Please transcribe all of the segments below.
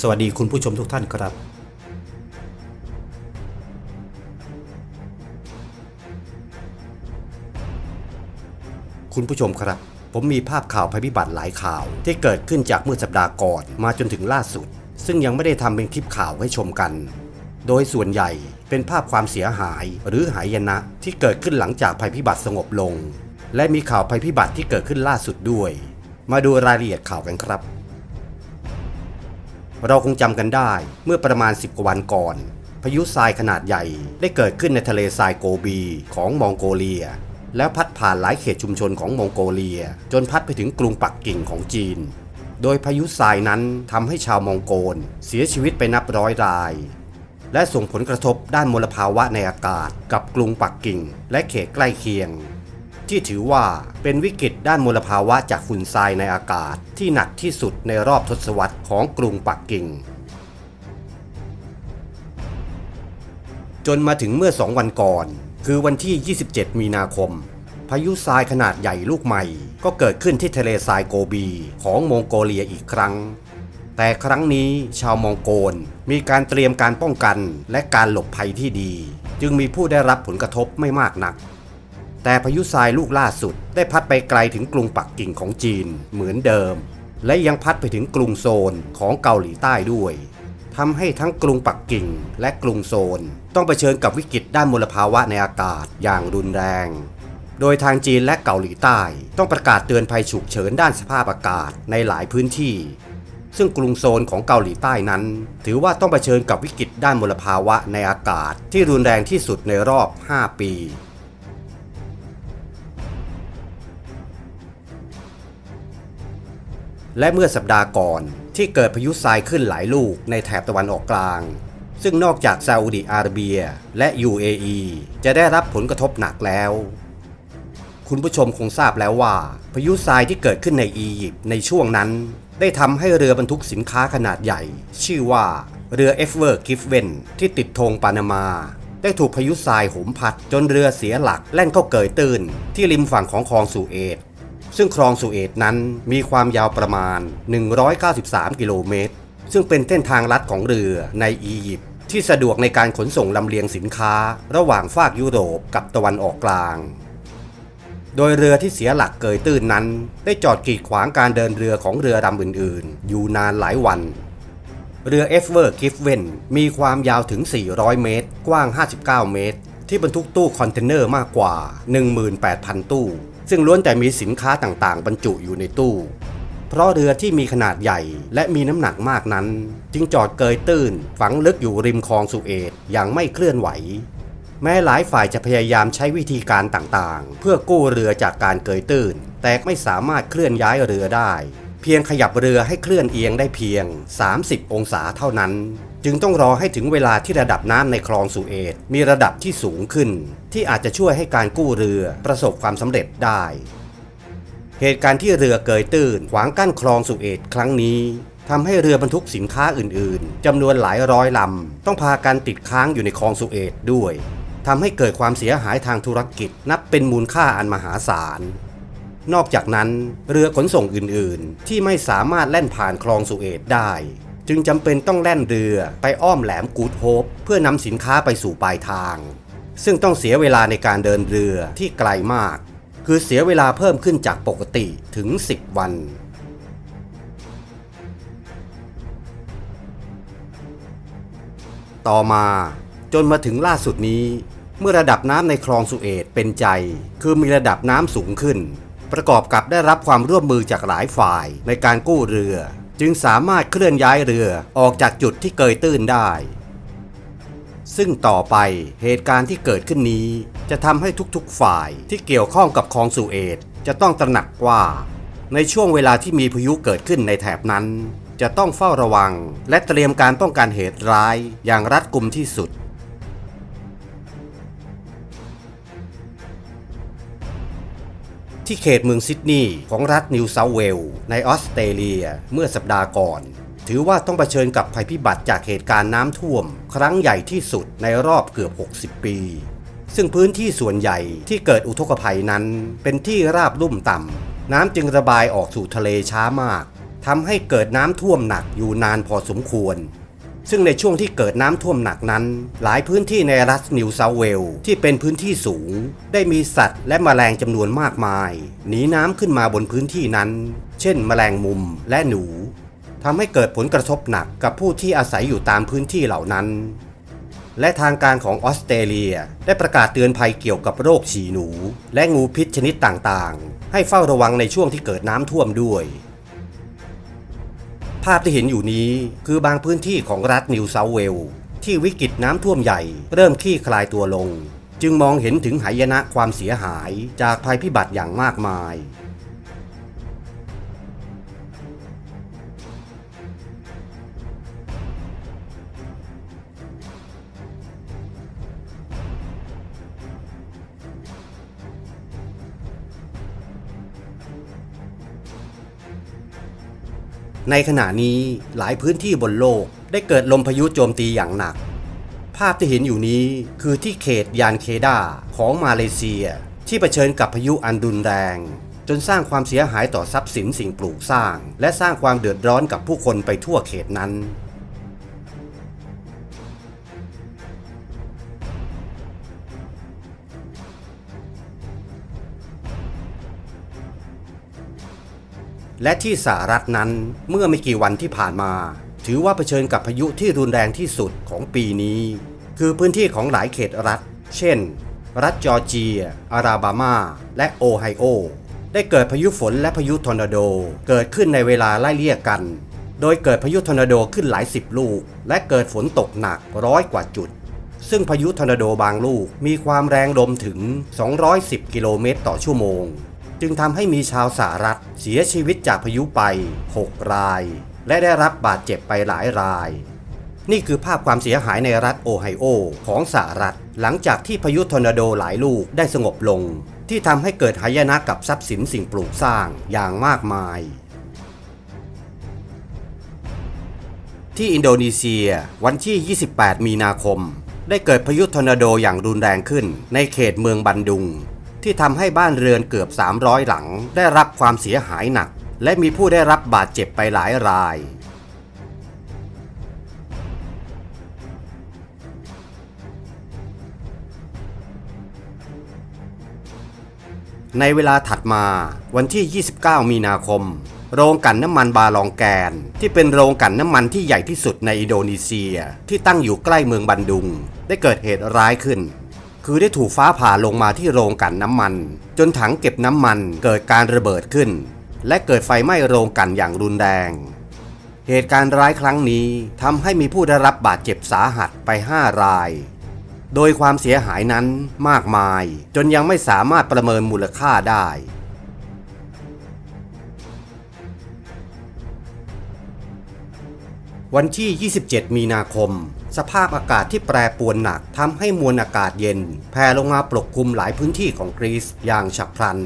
สวัสดีคุณผู้ชมทุกท่านครับ คุณผู้ชมครับ ผมมีภาพข่าวภัยพิบัติหลายข่าว ที่เกิดขึ้นจากเมื่อสัปดาห์ก่อนมาจนถึงล่าสุด ซึ่งยังไม่ได้ทำเป็นคลิปข่าวให้ชมกัน โดยส่วนใหญ่เป็นภาพความเสียหายหรือหายนะที่เกิดขึ้นหลังจากภัยพิบัติสงบลง และมีข่าวภัยพิบัติที่เกิดขึ้นล่าสุดด้วย มาดูรายละเอียดข่าวกันครับ เราคงจำกันได้เมื่อประมาณ 10กว่าวันก่อน พายุทรายขนาดใหญ่ได้เกิดขึ้นในทะเลทรายโกบีของมองโกเลีย แล้วพัดผ่านหลายเขตชุมชนของมองโกเลีย จนพัดไปถึงกรุงปักกิ่งของจีน โดยพายุทรายนั้นทำให้ชาวมองโกลเสียชีวิตไปนับร้อยราย และส่งผลกระทบด้านมลภาวะในอากาศกับกรุงปักกิ่ง และเขตใกล้เคียง ที่ถือว่าเป็นวิกฤตด้านมลภาวะจากฝุ่นทรายในอากาศ ที่หนักที่สุดในรอบทศวรรษของกรุงปักกิ่ง จนมาถึงเมื่อสองวันก่อน คือวันที่ 27 มีนาคม พายุทรายขนาดใหญ่ลูกใหม่ ก็เกิดขึ้นที่ทะเลทรายโกบีของมองโกเลียอีกครั้ง แต่ครั้งนี้ชาวมองโกลมีการเตรียมการป้องกันและการหลบภัยที่ดี จึงมีผู้ได้รับผลกระทบไม่มากนัก แต่พายุทรายลูกล่าสุด ได้พัดไปไกลถึงกรุงปักกิ่งของจีนเหมือนเดิม และยังพัดไปถึงกรุงโซนของเกาหลีใต้ด้วยทำให้ทั้งกรุงปักกิ่งและกรุงโซน ต้องเผชิญกับวิกฤตด้านมลภาวะในอากาศอย่างรุนแรง โดยทางจีนและเกาหลีใต้ ต้องประกาศเตือนภัยฉุกเฉินด้านสภาพอากาศในหลายพื้นที่ ซึ่งกรุงโซนของเกาหลีใต้นั้น ถือว่าต้องเผชิญกับวิกฤตด้านมลภาวะในอากาศที่รุนแรงที่สุดในรอบ 5 ปี และเมื่อสัปดาห์ก่อนที่เกิดพายุทรายขึ้นหลายลูกในแถบตะวันออกกลาง ซึ่งนอกจากซาอุดิอาระเบียและ UAE จะได้รับผลกระทบหนักแล้ว คุณผู้ชมคงทราบแล้วว่า พายุทรายที่เกิดขึ้นในอียิปต์ในช่วงนั้น ได้ทำให้เรือบรรทุกสินค้าขนาดใหญ่ ชื่อว่าเรือเอฟเวอร์กิฟเวนที่ติดธงปานามาได้ถูกพายุทรายโหมพัดจนเรือเสียหลักแล่นเข้าเกยตื้นที่ริมฝั่งของคลองสุเอต ซึ่งคลองสุเอตนั้นมีความยาวประมาณ 193 กิโลเมตร ซึ่งเป็นเส้นทางลัดของเรือในอียิปต์ที่สะดวกในการขนส่งลำเลียงสินค้า ระหว่างฝากยุโรปกับตะวันออกกลาง โดยเรือที่เสียหลักเกยตื้นนั้น ได้จอดกีดขวางการเดินเรือของเรือลำอื่นๆ อยู่นานหลายวัน เรือเอฟเวอร์กิฟเวนมีความยาวถึง 400 เมตร กว้าง 59 เมตร ที่บรรทุกตู้คอนเทนเนอร์มากกว่า 18,000 ตู้ ซึ่งล้วนแต่มีสินค้าต่างๆ บรรจุอยู่ในตู้ เพราะเรือที่มีขนาดใหญ่และมีน้ำหนักมากนั้น จึงจอดเกยตื้น ฝังลึกอยู่ริมคลองสุเอตอย่างไม่เคลื่อนไหว แม้หลายฝ่ายจะพยายามใช้วิธีการต่างๆ เพื่อกู้เรือจากการเกยตื้น แต่ไม่สามารถเคลื่อนย้ายเรือได้ เพียงขยับเรือให้เคลื่อนเอียงได้เพียง 30 องศาเท่านั้น จึงต้องรอให้ถึงเวลาที่ระดับน้ำในคลองสุเอตมีระดับที่สูงขึ้น ที่อาจจะช่วยให้การกู้เรือประสบความสำเร็จได้ เหตุการณ์ที่เรือเกยตื้นขวางกั้นคลองสุเอตครั้งนี้ทำให้เรือบรรทุกสินค้าอื่นๆจำนวนหลายร้อยลำต้องพากันติดค้างอยู่ในคลองสุเอตด้วยทำให้เกิดความเสียหายทางธุรกิจนับเป็นมูลค่าอันมหาศาล นอกจากนั้น เรือขนส่งอื่นๆ ที่ไม่สามารถแล่นผ่านคลองสุเอตได้ จึงจำเป็นต้องแล่นเรือไปอ้อมแหลมกูดโฮปเพื่อนำสินค้าไปสู่ปลายทาง ซึ่งต้องเสียเวลาในการเดินเรือที่ไกลมาก คือเสียเวลาเพิ่มขึ้นจากปกติถึง 10 วันต่อมาจนมาถึงล่าสุดนี้ เมื่อระดับน้ำในคลองสุเอตเป็นใจ คือมีระดับน้ำสูงขึ้น ประกอบกับได้รับความร่วมมือจากหลายฝ่ายในการกู้เรือ จึงสามารถเคลื่อนย้ายเรือออกจากจุดที่เกยตื้นได้ ซึ่งต่อไปเหตุการณ์ที่เกิดขึ้นนี้ จะทำให้ทุกๆฝ่ายที่เกี่ยวข้องกับคลองสุเอตจะต้องตระหนักว่า ในช่วงเวลาที่มีพายุเกิดขึ้นในแถบนั้น จะต้องเฝ้าระวัง และเตรียมการป้องกันเหตุร้ายอย่างรัดกุมที่สุด ที่เขตเมืองซิดนีย์ของรัฐนิวเซาเวลส์ในออสเตรเลียเมื่อสัปดาห์ก่อน ถือว่าต้องเผชิญกับภัยพิบัติจากเหตุการณ์น้ำท่วม ครั้งใหญ่ที่สุดในรอบเกือบ 60 ปี ซึ่งพื้นที่ส่วนใหญ่ที่เกิดอุทกภัยนั้น เป็นที่ราบลุ่มต่ำน้ำจึงระบายออกสู่ทะเลช้ามากทำให้เกิดน้ำท่วมหนักอยู่นานพอสมควร ซึ่งในช่วงที่เกิดน้ำท่วมหนักนั้น หลายพื้นที่ในรัฐนิวเซาเวลส์ที่เป็นพื้นที่สูง ได้มีสัตว์และแมลงจำนวนมากมาย หนีน้ำขึ้นมาบนพื้นที่นั้น เช่นแมลงมุมและหนูทำให้เกิดผลกระทบหนักกับผู้ที่อาศัยอยู่ตามพื้นที่เหล่านั้น และทางการของออสเตรเลียได้ประกาศเตือนภัยเกี่ยวกับโรคฉี่หนู และงูพิษชนิดต่างๆ ให้เฝ้าระวังในช่วงที่เกิดน้ำท่วมด้วย ภาพที่เห็นอยู่นี้คือบางพื้นที่ของรัฐนิวเซาเวลส์ที่วิกฤตน้ำท่วมใหญ่ เริ่มคลี่คลายตัวลง จึงมองเห็นถึงหายนะความเสียหายจากภัยพิบัติอย่างมากมาย ในขณะนี้หลายพื้นที่บนโลกได้เกิดลมพายุโจมตีอย่างหนัก ภาพที่เห็นอยู่นี้คือที่เขตยานเคดาของมาเลเซีย ที่เผชิญกับพายุอันดุนแรง จนสร้างความเสียหายต่อทรัพย์สินสิ่งปลูกสร้าง และสร้างความเดือดร้อนกับผู้คนไปทั่วเขตนั้น และที่สหรัฐนั้นเมื่อไม่กี่วันที่ผ่านมา ถือว่าเผชิญกับพายุที่รุนแรงที่สุดของปีนี้ คือพื้นที่ของหลายเขตรัฐ เช่น รัฐจอร์เจีย อาราบามา และโอไฮโอ ได้เกิดพายุฝนและพายุทอร์นาโด เกิดขึ้นในเวลาไล่เลี่ยกัน โดยเกิดพายุทอร์นาโดขึ้นหลายสิบลูก และเกิดฝนตกหนักร้อยกว่าจุด ซึ่งพายุทอร์นาโดบางลูกมีความแรงลมถึง 210 กิโลเมตรต่อชั่วโมง จึงทำให้มีชาวสหรัฐเสียชีวิตจากพายุไป 6 ราย และได้รับบาดเจ็บไปหลายราย นี่คือภาพความเสียหายในรัฐโอไฮโอของสหรัฐ หลังจากที่พายุทอร์นาโดหลายลูกได้สงบลง ที่ทำให้เกิดหายนะกับทรัพย์สินสิ่งปลูกสร้างอย่างมากมาย ที่อินโดนีเซียวันที่ 28 มีนาคม ได้เกิดพายุทอร์นาโดอย่างรุนแรงขึ้นในเขตเมืองบันดุง ที่ทำให้บ้านเรือนเกือบ 300 หลัง ได้รับความเสียหายหนัก และมีผู้ได้รับบาดเจ็บไปหลายราย ในเวลาถัดมาวันที่ 29 มีนาคม โรงกลั่นน้ำมันบาลองแกน ที่เป็นโรงกลั่นน้ำมันที่ใหญ่ที่สุดในอินโดนีเซียที่ตั้งอยู่ใกล้เมืองบันดุง ได้เกิดเหตุร้ายขึ้น คือได้ถูกฟ้าผ่าลงมาที่โรงกลั่นน้ำมัน จนถังเก็บน้ำมันเกิดการระเบิดขึ้น และเกิดไฟไหม้โรงกลั่นอย่างรุนแรงเหตุการณ์ร้ายครั้งนี้ทำให้มีผู้ได้รับบาดเจ็บสาหัสไป 5 ราย โดยความเสียหายนั้นมากมาย จนยังไม่สามารถประเมินมูลค่าได้ วันที่ 27 มีนาคม สภาพอากาศที่แปรปรวนหนักทำให้มวลอากาศเย็น แผ่ลงมาปกคลุมหลายพื้นที่ของกรีซอย่างฉับพลัน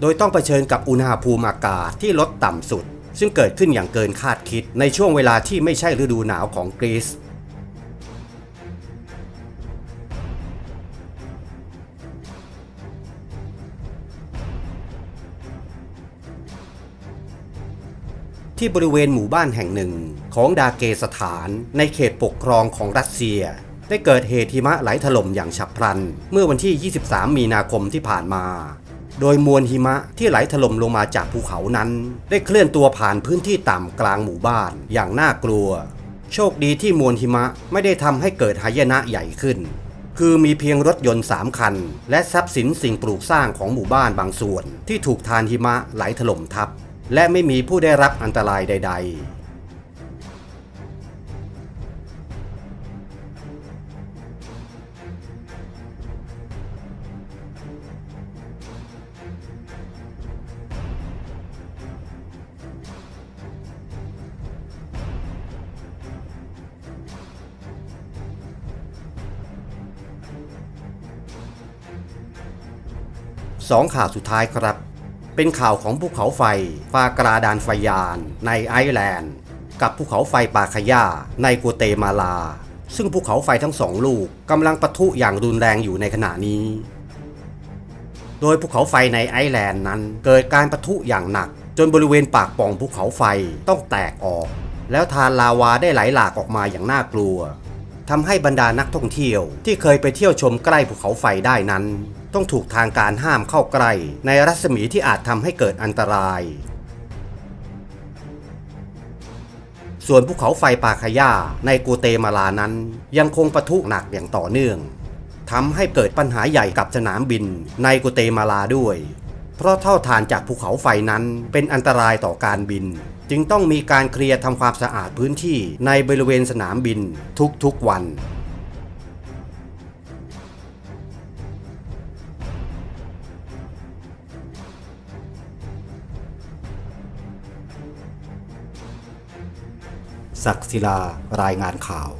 โดยต้องเผชิญกับอุณหภูมิอากาศที่ลดต่ำสุด ซึ่งเกิดขึ้นอย่างเกินคาดคิดในช่วงเวลาที่ไม่ใช่ฤดูหนาวของกรีซที่บริเวณหมู่บ้านแห่งหนึ่ง ของดาเกสถานในเขตปกครองของรัสเซีย ได้เกิดเหตุหิมะไหลถล่มอย่างฉับพลัน เมื่อวันที่ 23 มีนาคมที่ผ่านมา โดยมวลหิมะที่ไหลถล่มลงมาจากภูเขานั้น ได้เคลื่อนตัวผ่านพื้นที่ต่ำกลางหมู่บ้านอย่างน่ากลัว โชคดีที่มวลหิมะไม่ได้ทำให้เกิดหายนะใหญ่ขึ้น คือมีเพียงรถยนต์ 3 คัน และทรัพย์สินสิ่งปลูกสร้างของหมู่บ้านบางส่วน ที่ถูกทานหิมะไหลถล่มทับและไม่มีผู้ได้รับอันตรายใด ๆ สองข่าวสุดท้ายครับ เป็นข่าวของภูเขาไฟฟากราดานไฟยาน ในไอร์แลนด์ กับภูเขาไฟปาคายาในกัวเตมาลา ซึ่งภูเขาไฟทั้งสองลูกกำลังปะทุอย่างรุนแรงอยู่ในขณะนี้ โดยภูเขาไฟในไอร์แลนด์นั้นเกิดการปะทุอย่างหนัก จนบริเวณปากปล่องภูเขาไฟต้องแตกออก แล้วทานลาวาได้ไหลหลากออกมาอย่างน่ากลัวทำให้บรรดานักท่องเที่ยวที่เคยไปเที่ยวชมใกล้ภูเขาไฟได้นั้น ต้องถูกทางการห้ามเข้าใกล้ในรัศมีที่อาจทำให้เกิดอันตราย ส่วนภูเขาไฟปาคายาในกูเตมาลานั้น ยังคงปะทุหนักอย่างต่อเนื่องทำให้เกิดปัญหาใหญ่กับสนามบินในกูเตมาลาด้วย เพราะเท่าทานจากภูเขาไฟนั้นเป็นอันตรายต่อการบิน จึงต้องมีการเคลียร์ทำความสะอาดพื้นที่ในบริเวณสนามบินทุกๆวัน ศักดิ์ศิลารายงานข่าว